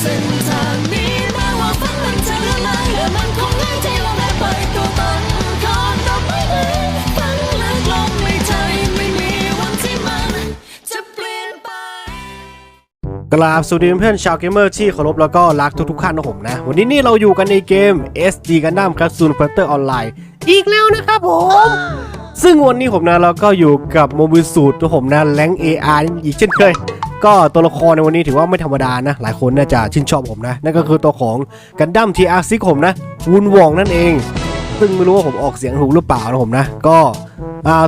เส้นทางนี้แม้ว่าฝันมันจะละลายและมันคงง่ายที่เราได้ไปตัวตนคอนดอกไม้เลยฝันลึกลงในใจไม่มีวันที่มันจะเปลี่ยนไปกราบสวัสดีเพื่อนชาวเกมเมอร์ที่เคารพแล้วก็รักทุกๆท่านนะผมนะ วันนี้นี่เราอยู่กันในเกม SD Gundam Capsule Fighter Online อีกแล้วนะครับผมซึ่งวันนี้ผมนะเราก็อยู่กับโมบิสูตรตัวผมนะแรง AR อีกเช่นเคย ก็ตัวละครในวันนี้ถือว่าไม่ธรรมดานะ หลายคนน่าจะชื่นชอบผมนะ นั่นก็คือตัวของกันดั้ม TR6 ผมนะวุนวองนั่นเอง ซึ่งไม่รู้ว่าผมออกเสียงถูกหรือเปล่านะผมนะ ก็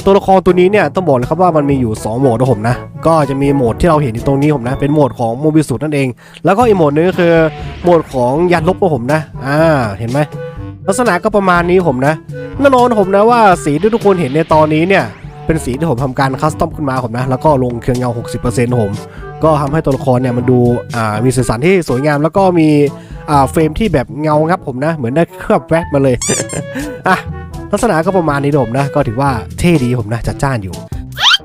ตัวละครตัวนี้เนี่ยต้องบอกเลยครับว่ามันมีอยู่ 2 โหมดนะผมนะ ก็จะมีโหมดที่เราเห็นอยู่ตรงนี้ผมนะ เป็นโหมดของโมบิสูตรนั่นเอง แล้วก็อีกโหมดนึงก็คือโหมดของยันลบนะผมนะ อ่า เห็นไหมลักษณะก็ประมาณนี้ผมนะแน่นอนผมนะว่าสีที่ทุกคนเห็นในตอนนี้เนี่ย เป็นสีที่ผมทำการคัสตอมขึ้นมาผมนะ แล้วก็ลงเครื่องเงา 60%ผมก็ทำให้ตัวละครเนี่ยมันดูมีสีสันที่สวยงาม แล้วก็มีเฟรมที่แบบเงางับผมนะ เหมือนได้เคลือบแว็กมาเลยอะลักษณะก็ประมาณนี้ผมนะ ก็ถือว่าเท่ดีผมนะจัดจ้านอยู่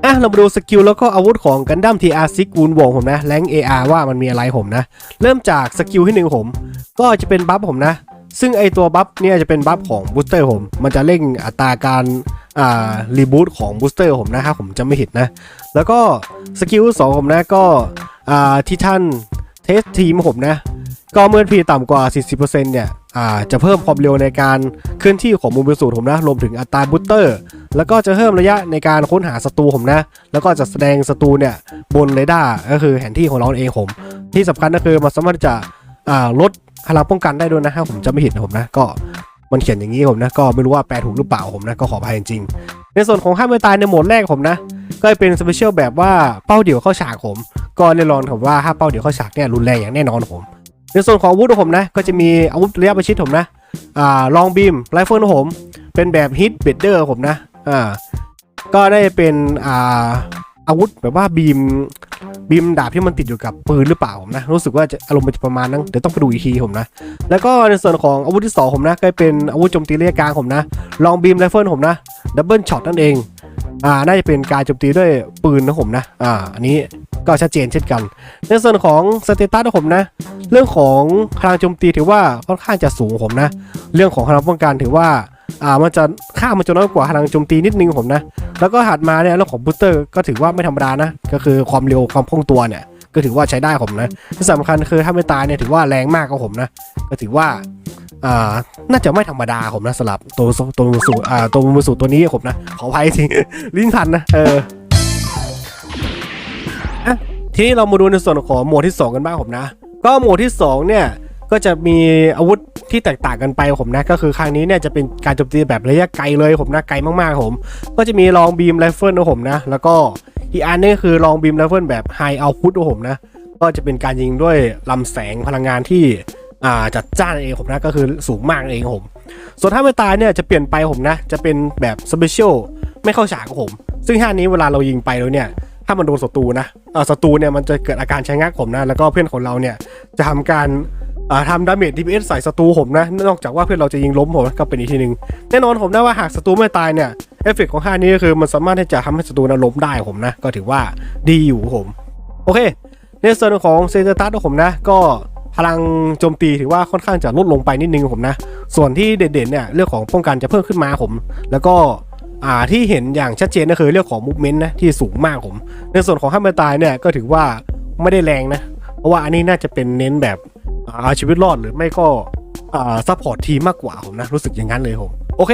อะเรามาดูสกิลแล้วก็อาวุธของกันดั้ม TR6 วูนวงผมนะแรง AR ว่ามันมีอะไรผมนะ เริ่มจากสกิลที่หนึ่งผม ก็จะเป็นบัฟผมนะ ซึ่งไอตัวบัฟเนี่ยจะเป็นบัฟของบูสเตอร์ผม มันจะเร่งอัตราการอ่ารีบูตของบูสเตอร์ผมนะครับผมจะไม่ผิดนะ แล้วก็สกิลสองผมนะก็อ่าที่ท่านเทสทีมผมนะ ก็เมื่อพีต่ำกว่า 40%เนี่ยอ่าจะเพิ่มความเร็วในการเคลื่อนที่ของมูบิสูตรผมนะ รวมถึงอัตราบูสเตอร์ แล้วก็จะเพิ่มระยะในการค้นหาศัตรูผมนะ แล้วก็จะแสดงศัตรูเนี่ยบนเรดาร์ก็คือแผนที่ของเราเองผม ที่สำคัญก็คือมันสามารถจะลด พลังป้องกันได้ด้วยนะถ้าผมจะไม่ผิดนะผมนะก็มันเขียนอย่างนี้ผมนะก็ไม่รู้ว่าแปลถูกหรือเปล่าผมนะก็ขออภัยจริงในส่วนของห้ามไม่ตายในโหมดแรกผมนะ ก็จะเป็นสเปเชียลแบบว่าเป้าเดี่ยวเข้าฉากผมก็แน่นอนผมว่าถ้าเป้าเดี่ยวเข้าฉากเนี่ยรุนแรงอย่างแน่นอนผม ในส่วนของอาวุธผมนะ ก็จะมีอาวุธระยะประชิดผมนะอ่าลองบีมไรเฟิลผม เป็นแบบฮิตเบดเดอร์ผมนะอ่าก็ได้เป็นอ่า อาวุธแบบว่าบีมบีมดาบที่มันติดอยู่กับปืนหรือเปล่าผมนะ รู้สึกว่าจะอารมณ์มันจะประมาณนั้นเดี๋ยวต้องไปดูอีกทีผมนะ แล้วก็ในส่วนของอาวุธที่สองผมนะก็เป็นอาวุธโจมตีระยะกลางผมนะ ลองบีมไรเฟิลผมนะดับเบิลช็อตนั่นเองอ่าน่าจะเป็นการโจมตีด้วยปืนนะผมนะอ่าอันนี้ก็ชัดเจนเช่นกัน ในส่วนของสเตตัสของผมนะ เรื่องของพลังโจมตีถือว่าค่อนข้างจะสูงผมนะ เรื่องของพลังป้องกันถือว่า อ่ามันจะค่ามันจะน้อยกว่าพลังโจมตีนิดนึงผมนะ แล้วก็ถัดมาเนี่ยเรื่องของบูสเตอร์ก็ถือว่าไม่ธรรมดานะ ก็คือความเร็วความคล่องตัวเนี่ย ก็ถือว่าใช้ได้ผมนะที่สำคัญคือถ้าไม่ตายเนี่ยถือว่าแรงมากกับผมนะ ก็ถือว่าอ่าน่าจะไม่ธรรมดาผมนะสำหรับตัวตัวมือสูตรอ่าตัวมือสูตรตัวนี้ผมนะ ขออภัยจริงลิ้นพันนะเออทีนี้เรามาดูในส่วนของโหมดที่ 2 กันบ้างผมนะ ก็โหมดที่2เนี่ยก็จะมีอาวุธ ที่แตกต่างกันไปผมนะ ก็คือครั้งนี้เนี่ยจะเป็นการโจมตีแบบระยะไกลเลยผมนะไกลมากๆผม ก็จะมีลองบีมไรเฟิลนะผมนะ แล้วก็อีกอันนึงคือลองบีมไรเฟิลแบบไฮเอาพุตนะผมนะ ก็จะเป็นการยิงด้วยลำแสงพลังงานที่อ่าจัดจ้านเองผมนะก็คือสูงมากเองผม ส่วนถ้าไม่ตายเนี่ยจะเปลี่ยนไปผมนะ จะเป็นแบบสเปเชียลไม่เข้าฉากผม ซึ่งท่านี้เวลาเรายิงไปแล้วเนี่ยถ้ามันโดนศัตรูนะศัตรูเนี่ยมันจะเกิดอาการชะงักผมนะ แล้วก็เพื่อนของเราเนี่ยจะทำการ อ่าทำดาเมจ DPS ใส่ศัตรูผมนะ นอกจากว่าเพื่อนเราจะยิงล้มผมก็เป็นอีกทีหนึ่งแน่นอนผมนะว่าหากศัตรูไม่ตายเนี่ยเอฟเฟกต์ของท่านี้ก็คือมันสามารถที่จะทำให้ศัตรูนะล้มได้ผมนะ ก็ถือว่าดีอยู่ผม โอเค ในส่วนของเซนเตอร์ตัสของผมนะ ก็พลังโจมตีถือว่าค่อนข้างจะลดลงไปนิดนึงผมนะ ส่วนที่เด่นๆเนี่ยเรื่องของป้องกันจะเพิ่มขึ้นมาผม แล้วก็อ่าที่เห็นอย่างชัดเจนก็คือเรื่องของมูฟเมนต์นะที่สูงมากผม ในส่วนของห้ามไม่ตายเนี่ยก็ถือว่าไม่ได้แรงนะ เพราะว่าอันนี้น่าจะเป็นเน้นแบบ เอาชีวิตรอดหรือไม่ก็อ่าซัพพอร์ตทีมมากกว่าผมนะ รู้สึกอย่างนั้นเลยผม โอเค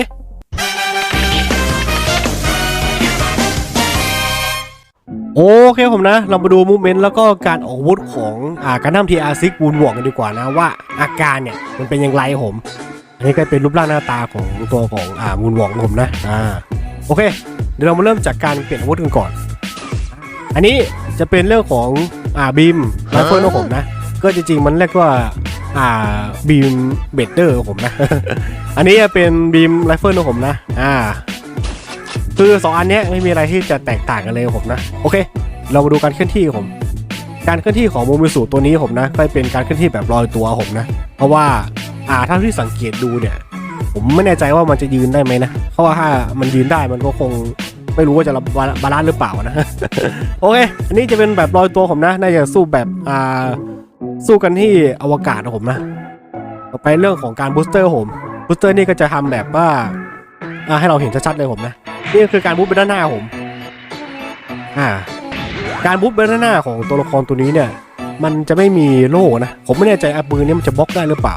โอเคผมนะ เรามาดูมูเมนต์แล้วก็การออกวุธของอ่าการนำทีอาร์ซิกวูนหวงกันดีกว่านะว่าอาการเนี่ย มันเป็นอย่างไรผม อันนี้ก็เป็นรูปร่างหน้าตาของตัวของอ่ามูนหวงผมนะอ่าโอเค เดี๋ยวเรามาเริ่มจากการเปลี่ยนอาวุธกันก่อน อันนี้จะเป็นเรื่องของอ่าบีมไรเฟิลของผมนะ ก็จริงๆ มันเรียกว่าอ่าบีมเบดเดอร์ผมนะ อันนี้จะเป็นบีมไรเฟิลของผมนะ อ่า คือสองอันนี้ไม่มีอะไรที่จะแตกต่างกันเลยผมนะ โอเค เรามาดูการเคลื่อนที่ผม การเคลื่อนที่ของโมบิสูตัวนี้ผมนะ ก็เป็นการเคลื่อนที่แบบลอยตัวผมนะ เพราะว่าอ่าถ้าที่สังเกตดูเนี่ย ผมไม่แน่ใจว่ามันจะยืนได้ไหมนะ เพราะว่าถ้ามันยืนได้มันก็คงไม่รู้ว่าจะบบาลานซ์หรือเปล่านะ โอเค อันนี้จะเป็นแบบลอยตัวผมนะ น่าจะสู้แบบอ่า สู้กันที่อวกาศนะผมนะ ต่อไปเรื่องของการบูสเตอร์ผมบูสเตอร์นี่ก็จะทำแบบว่าให้เราเห็นชัดๆเลยผมนะ นี่คือการบูสไปด้านหน้าผมอ่าการบูสไปด้านหน้าของตัวละครตัวนี้เนี่ย มันจะไม่มีโล่นะ ผมไม่แน่ใจอาปืนนี้มันจะบล็อกได้หรือเปล่า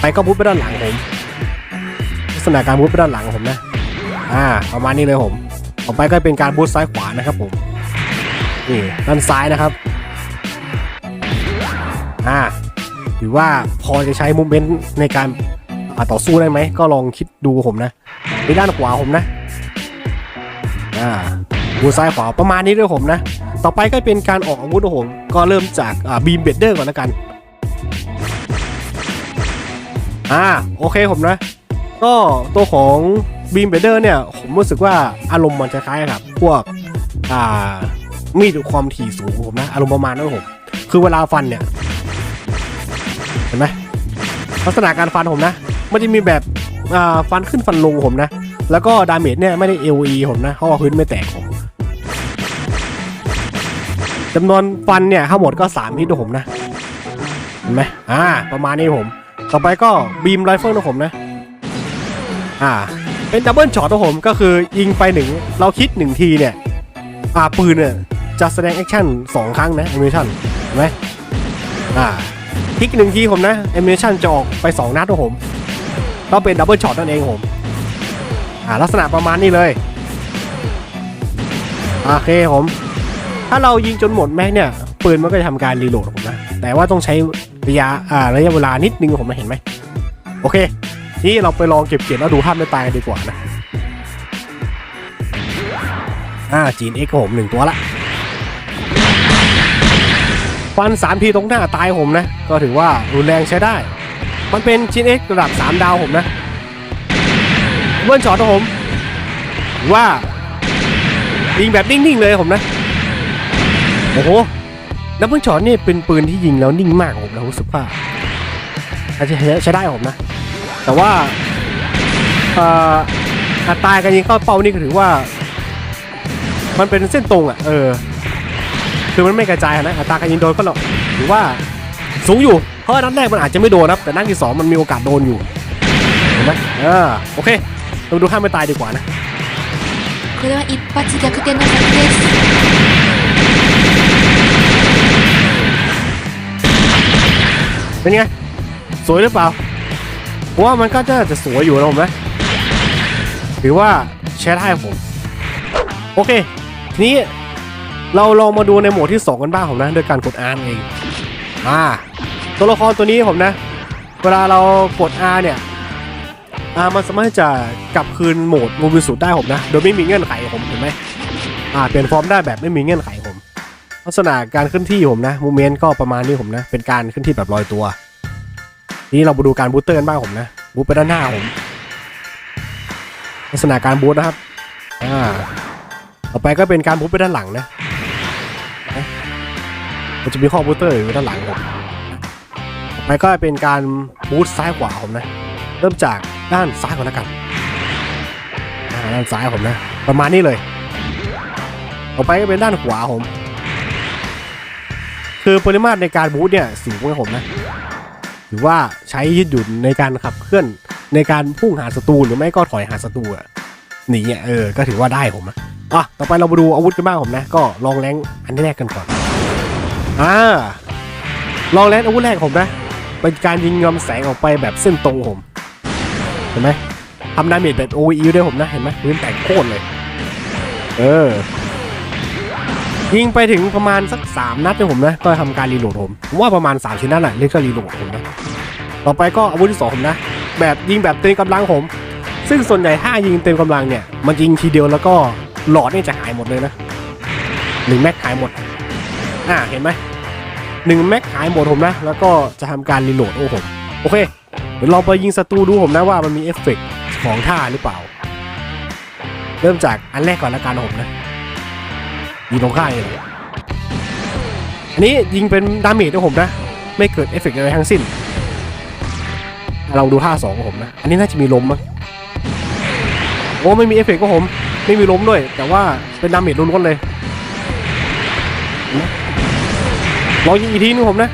ไปก็บูสไปด้านหลังผมลักษณะการบูสไปด้านหลังผมนะ อ่า ประมาณนี้เลยผมต่อไปก็เป็นการบูสซ้ายขวานะครับผมนี่ด้านซ้ายนะครับ อ่าถือว่าพอจะใช้มูเมนต์ในการอ่าต่อสู้ได้ไหม ก็ลองคิดดูผมนะในด้านขวาผมนะอ่าดูซ้ายขวาประมาณนี้ด้วยผมนะ ต่อไปก็เป็นการออกอาวุธของผม ก็เริ่มจากอ่าบีมเบดเดอร์ก่อนแล้วกันอ่าโอเคผมนะ ก็ตัวของบีมเบดเดอร์เนี่ย ผมรู้สึกว่าอารมณ์มันจะคล้ายๆกับ พวกอ่ามีดความถี่สูงของผมนะ อารมณ์ประมาณนั้นครับผม คือเวลาฟันเนี่ยเห็นไหม ลักษณะการฟันผมนะ มันจะมีแบบฟันขึ้นฟันลงผมนะ แล้วก็ดาเมจเนี่ยไม่ได้ AOE ผมนะเพราะว่าพื้นไม่แตกผมจำนวนฟันเนี่ยทั้งหมดก็3ฮิตของผมนะเห็นไหมอ่า ประมาณนี้ผม ต่อไปก็บีมไรเฟิลของผมนะ อ่า เป็นดับเบิลช็อตของผมก็คือยิงไปหนึ่งเราคิดหนึ่งทีเนี่ยอ่าปืนเนี่ยจะแสดงแอคชั่นสองครั้งนะแอนิเมชั่นเห็นไหมอ่า ลิกหนึ่งทีผมนะแอนิเมชันจะออกไป 2 นัดของผมก็เป็นดับเบิลช็อตนั่นเองผมอ่าลักษณะประมาณนี้เลยโอเคผม ถ้าเรายิงจนหมดแม็กเนี่ยปืนมันก็จะทำการรีโหลดผมนะแต่ว่าต้องใช้ระยะอ่าระยะเวลานิดนึงผมนะเห็นไหมโอเคนี่เราไปลองเก็บเกียรแล้วดูภาพไม่ตายกันดีกว่านะอ่าจีนเอ็กผมหนึ่งตัวละ ฟันสามทีตรงหน้าตายผมนะ ก็ถือว่ารุนแรงใช้ได้ มันเป็นชิ้นเอ็กระดับ 3 ดาวผมนะเบิ้ลช็อตของผม ว่ายิงแบบนิ่งๆเลยผมนะ โอ้โหดับเบิลช็อตนี่เป็นปืนที่ยิงแล้วนิ่งมากผมนะรู้สึกว่าอาจจะใช้ได้ผมนะ แต่ว่าอ่ออัตราการยิงเข้าเป้านี่ก็ถือว่า มันเป็นเส้นตรงอะ เออ คือมันไม่กระจายนะอัตราการยิงโดนก็หรอกถือว่าสูงอยู่ เพราะนัดแรกมันอาจจะไม่โดนนะครับ แต่นัดที่สองมันมีโอกาสโดนอยู่ เห็นไหมเออโอเค เราดูข้ามไม่ตายดีกว่านะ これは一発逆転の作です เป็นไง สวยหรือเปล่าผมว่ามันก็น่าจะสวยอยู่นะผมนะถือว่าใช้ได้ครับผม โอเค ทีนี้ เราลองมาดูในโหมดที่ 2 กันบ้างผมนะโดยการกด R เองอ่าตัวละครตัวนี้ผมนะ เวลาเรากด R เนี่ยอ่ามันสามารถจะกลับคืนโหมดมูบิสุดได้ผมนะ โดยไม่มีเงื่อนไขผมเห็นไหมอ่าเปลี่ยนฟอร์มได้แบบไม่มีเงื่อนไขผม ลักษณะการเคลื่อนที่ผมนะมูเมนต์ก็ประมาณนี้ผมนะ เป็นการเคลื่อนที่แบบลอยตัว ทีนี้เรามาดูการบูสเตอร์กันบ้างผมนะบูสไปด้านหน้าผมลักษณะการบูสนะครับอ่าต่อไปก็เป็นการบูสไปด้านหลังนะ มันจะมีข้อบูสเตอร์อยู่ด้านหลังผมต่อไปก็เป็นการบูสซ้ายขวาผมนะ เริ่มจากด้านซ้ายก่อนล้วกันด้านซ้ายผมนะ ประมาณนี้เลย ต่อไปก็เป็นด้านขวาผม คือปริมาตรในการบูสเนี่ยสูงกว่าผมนะถือว่าใช้ยืดหยุ่นในการขับเคลื่อนในการพุ่งหาศัตรูหรือไม่ก็ถอยหาศัตรูอะหนีอะเออ ก็ถือว่าได้ผมนะอะต่อไปเรามาดูอาวุธกันบ้างผมนะ ก็ลองแรงอันแรกกันก่อน อ่าลองแรงอาวุธแรกผมนะ เป็นการยิงงำแสงออกไปแบบเส้นตรงผม เห็นไหมทำดาเมจแบบ OE ด้วยผมนะ เห็นไหมพื้นแตกโคตรเลย เออ ยิงไปถึงประมาณสัก 3 นัดเนี่ยผมนะ ก็ทำการรีโหลดผมผม ว่าประมาณ 3 ชิ้นนั่นแหละเรียกว่ารีโหลดผมนะ ต่อไปก็อาวุธที่สองผมนะ แบบยิงแบบเต็มกำลังผม ซึ่งส่วนใหญ่ถ้ายิงเต็มกำลังเนี่ย มันยิงทีเดียวแล้วก็หลอดนี่จะหายหมดเลยนะหนึ่งแม็กหายหมด อ่า เห็นไหม หนึ่งแม็กหายหมดผมนะ แล้วก็จะทำการรีโหลดโอ้ผมโอเค เดี๋ยวลองไปยิงศัตรูดูผมนะว่ามันมีเอฟเฟกต์ของท่าหรือเปล่า เริ่มจากอันแรกก่อนละกันผมนะยิงตรงข้างเลยอันนี้ยิงเป็นดาเมจของผมนะ ไม่เกิดเอฟเฟกต์อะไรทั้งสิ้น เราดูท่าสองของผมนะ อันนี้น่าจะมีลมมั้งโอ้ไม่มีเอฟเฟกต์ของผม ไม่มีล้มด้วย แต่ว่าเป็นดาเมจล้วนๆเลย ลองยิงอีกทีนึงผมนะ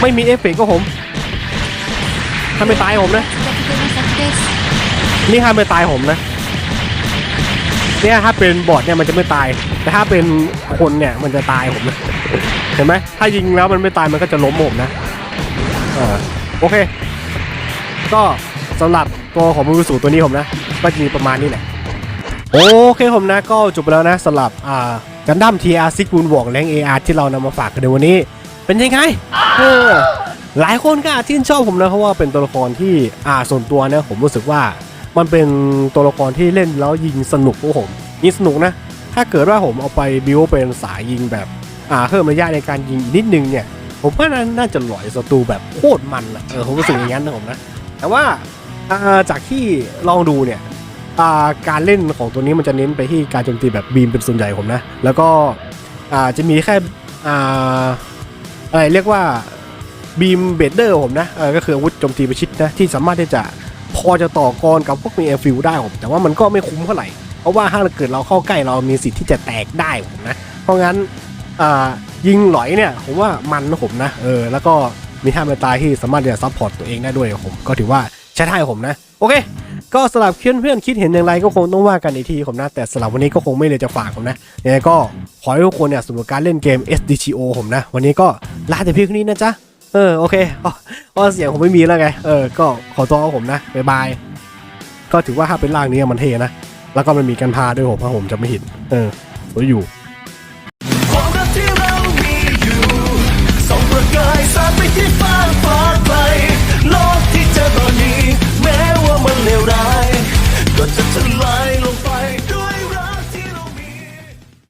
ไม่มีเอฟเฟกต์ก็ผม ถ้าไม่ตายผมนะ นี่ถ้าไม่ตายผมนะ เนี่ยถ้าเป็นบอทเนี่ยมันจะไม่ตาย แต่ถ้าเป็นคนเนี่ยมันจะตายผมนะเห็นไหมถ้ายิงแล้วมันไม่ตายมันก็จะล้มผมนะอโอเค ก็สำหรับตัวของมูรุสูตัวนี้ผมนะ ก็จะมีประมาณนี้แหละ โอเคผมนะก็จบไปแล้วนะสำหรับอ่า กันดั้ม TR ซิกบูนวอกแรง AR ที่เรานำมาฝากกันในวันนี้ เป็นยังไงเออหลายคนก็อาจชื่นชอบผมนะเพราะว่าเป็นตัวละครที่อ่าส่วนตัวเนี่ยผมรู้สึกว่า มันเป็นตัวละครที่เล่นแล้วยิงสนุกพวกผมยิงสนุกนะ ถ้าเกิดว่าผมเอาไปบิวเป็นสายยิงแบบอ่าเพิ่มระยะในการยิงอีกนิดนึงเนี่ยผมว่าน่าน่าจะหลอยศัตรูแบบโคตรมันอะเออผมรู้สึกอย่างนั้นนะผมนะแต่ว่าอ่าจากที่ลองดูเนี่ยอ่า การเล่นของตัวนี้มันจะเน้นไปที่การโจมตีแบบบีมเป็นส่วนใหญ่ผมนะ แล้วก็จะมีแค่ออะไรเรียกว่าบีมเบดเดอร์ผมนะก็คืออาวุธโจมตีประชิดนะที่สามารถที่จะพอจะต่อกรกับพวกมีเอฟิลได้ผมแต่ว่ามันก็ไม่คุ้มเท่าไหร่เพราะว่าถ้าเกิดเราเข้าใกล้เรามีสิทธิ์ที่จะแตกได้ผมนะ เพราะงั้นยิงหลอยเนี่ยผมว่ามันนะผมนะเออแล้วก็มีท่าเมตายที่สามารถที่จะซัพพอร์ตตัวเองได้ด้วยผม ก็ถือว่าใช้ได้ผมนะ โอเค ก็สำหรับเพื่อนเพื่อนๆคิดเห็นอย่างไรก็คงต้องว่ากันอีกทีผมนะ แต่สำหรับวันนี้ก็คงไม่เลยจะฝากผมนะยังไงก็ขอให้ทุกคนเนี่ยสนุกกับการเล่นเกม SDGO ผมนะ วันนี้ก็ลาแต่เพียงเท่นี้นะจ๊ะ เออโอเคอ๋ออ๋อเสียงผมไม่มีแล้วไง เออ ก็ขอตัวเอาผมนะบ๊ายบาย ก็ถือว่าถ้าเป็นร่างนี้มันเทนะ แล้วก็มันมีกันพาด้วยผมถ้าผมจะไม่เห็น เออสวยอยู่